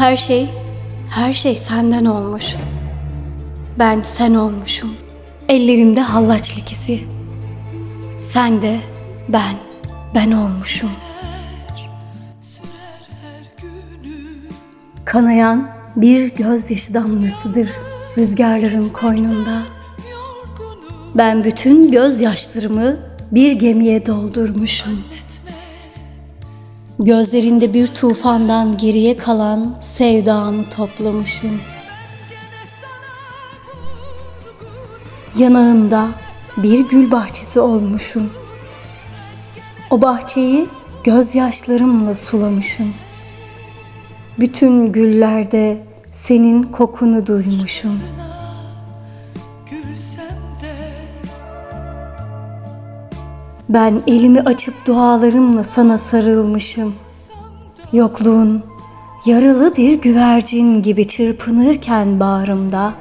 Her şey, her şey senden olmuş. Ben sen olmuşum. Ellerimde hallaç lekesi. Sen de ben, ben olmuşum. Kanayan bir gözyaşı damlasıdır rüzgarların koynunda. Ben bütün gözyaşlarımı bir gemiye doldurmuşum. Gözlerinde bir tufandan geriye kalan sevdamı toplamışım. Yanağında bir gül bahçesi olmuşum. O bahçeyi gözyaşlarımla sulamışım. Bütün güllerde senin kokunu duymuşum. Ben elimi açıp dualarımla sana sarılmışım. Yokluğun yaralı bir güvercin gibi çırpınırken bağrımda.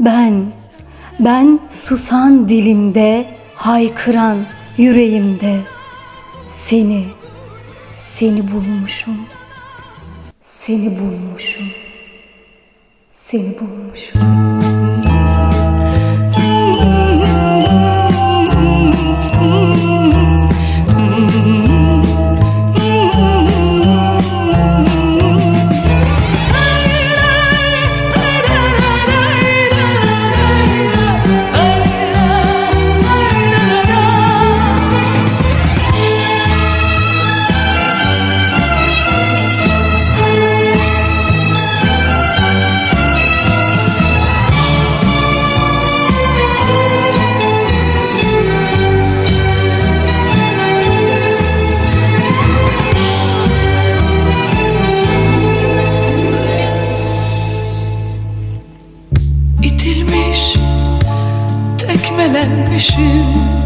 Ben, ben susan dilimde, haykıran yüreğimde seni, seni bulmuşum. Seni bulmuşum. Seni bulmuşum. Tekmelenmişim